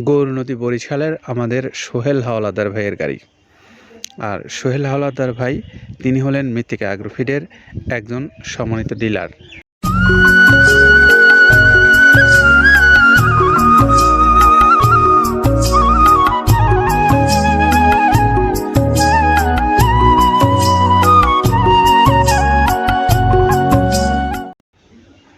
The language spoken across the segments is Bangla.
গৌরনদী বরিশালের আমাদের সোহেল হাওলাদার ভাইয়ের গাড়ি। আর সোহেল হাওলাদার ভাই, তিনি হলেন মৃত্তিকা অ্যাগ্রোফিডের একজন সম্মানিত ডিলার।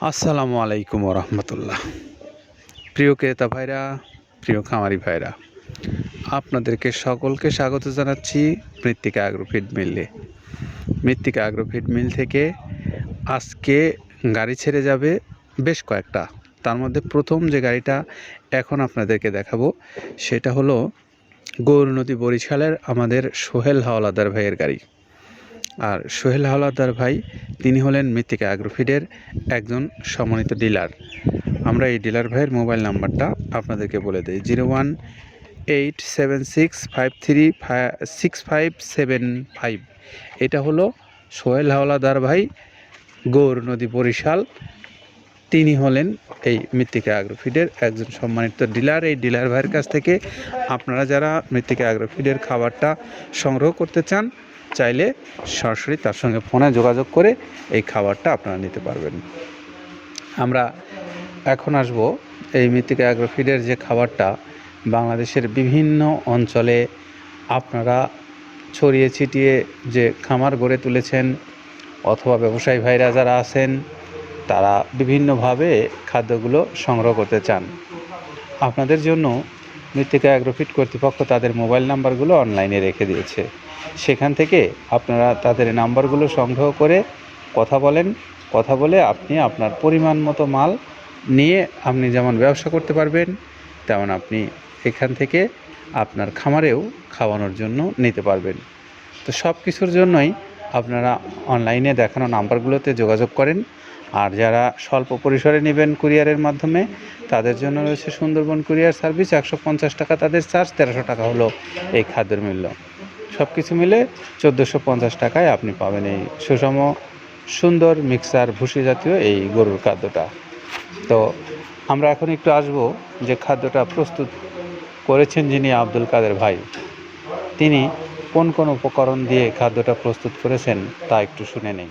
আসসালামু আলাইকুম রহমতুল্লাহ। প্রিয় ক্রেতা ভাইরা প্রিয় খামারি ভাইরা, আপনাদেরকে সকলকে স্বাগত জানাচ্ছি মৃত্তিকা অ্যাগ্রোফিড মিলে মৃত্তিকা অ্যাগ্রোফিড মিল থেকে আজকে গাড়ি ছেড়ে যাবে বেশ কয়েকটা। তার মধ্যে প্রথম যে গাড়িটা এখন আপনাদেরকে দেখাবো, সেটা হলো গৌরনদী বরিশালের আমাদের সোহেল হাওলাদার ভাইয়ের গাড়ি। আর সোহেল হাওলাদার ভাই, তিনি হলেন মৃত্তিকা অ্যাগ্রোফিডের একজন সম্মানিত ডিলার। আমরা এই ডিলার ভাইয়ের মোবাইল নাম্বারটা আপনাদেরকে বলে দিই, zero one eight seven six five three six five seven five. এটা হলো সোহেল হাওলাদার ভাই, গৌর নদী বরিশাল। তিনি হলেন এই মৃত্তিকা অ্যাগ্রোফিডের একজন সম্মানিত ডিলার। এই ডিলার ভাইয়ের কাছ থেকে আপনারা যারা মৃত্তিকা অ্যাগ্রোফিডের খাবারটা সংগ্রহ করতে চান চাইলে সরাসরি তার সঙ্গে ফোনে যোগাযোগ করে এই খাবারটা আপনারা নিতে পারবেন। আমরা এখন আসব এই মৃত্তিকা অ্যাগ্রোফিডের যে খাবারটা বাংলাদেশের বিভিন্ন অঞ্চলে আপনারা ছড়িয়ে ছিটিয়ে যে খামার গড়ে তুলেছেন অথবা ব্যবসায়ী ভাইরা যারা আছেন, তারা বিভিন্নভাবে খাদ্যগুলো সংগ্রহ করতে চান। আপনাদের জন্য মৃত্তিকা অ্যাগ্রোফিট কর্তৃপক্ষ তাদের মোবাইল নাম্বারগুলো অনলাইনে রেখে দিয়েছে। সেখান থেকে আপনারা তাদের নাম্বারগুলো সংগ্রহ করে কথা বলেন। কথা বলে আপনি আপনার পরিমাণ মতো মাল নিয়ে আপনি যেমন ব্যবসা করতে পারবেন, তেমন আপনি এখান থেকে আপনার খামারেও খাওয়ানোর জন্য নিতে পারবেন। তো সব কিছুর জন্যই আপনারা অনলাইনে দেখানো নাম্বারগুলোতে যোগাযোগ করেন। আর যারা স্বল্প পরিসরে নেবেন কুরিয়ারের মাধ্যমে, তাদের জন্য রয়েছে সুন্দরবন কুরিয়ার সার্ভিস, একশো পঞ্চাশ টাকা তাদের চার্জ, তেরোশো টাকা হলো এই খাদ্যের মূল্য। সব কিছু মিলে চোদ্দোশো পঞ্চাশ টাকায় আপনি পাবেন এই সুষম, সুন্দর মিক্সার ভুসি জাতীয় এই গরুর খাদ্যটা। তো আমরা এখন একটু আসব যে খাদ্যটা প্রস্তুত করেছেন যিনি আব্দুল কাদের ভাই, তিনি কোন কোন উপকরণ দিয়ে খাদ্যটা প্রস্তুত করেছেন তা একটু শুনে নেই।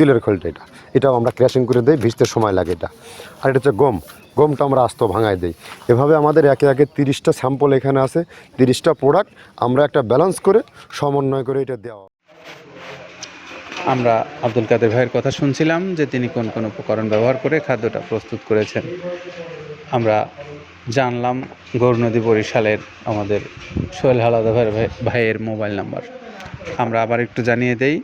তিলের খোলটা এটা। এটাও আমরা ক্র্যাশিং করে দিই, ভিজতে সময় লাগে এটা। আর এটা হচ্ছে গম। গমটা আমরা আস্ত ভাঙায় দিই। এভাবে আমাদের একে একে তিরিশটা স্যাম্পল এখানে আছে, তিরিশটা প্রোডাক্ট আমরা একটা ব্যালেন্স করে সমন্বয় করে এটা দেওয়া। আমরা আব্দুল কাদের ভাইয়ের কথা শুনছিলাম যে তিনি কোন কোন উপকরণ ব্যবহার করে খাদ্যটা প্রস্তুত করেছেন। আমরা জানলাম গৌরনদী বরিশালের আমাদের সোহেল হালাদা ভাইয়ের ভাই- ভাইয়ের মোবাইল নাম্বার। আমরা আবার একটু জানিয়ে দেই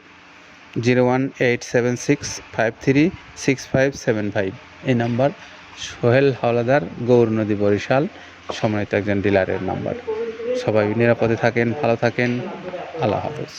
zero one eight seven six five three six five seven five. এই নাম্বার সোহেল হাওলাদার গৌরনদী বরিশাল সম্মানিত একজন ডিলারের নাম্বার। সবাই নিরাপদে থাকেন, ভালো থাকেন। আল্লাহ হাফেজ।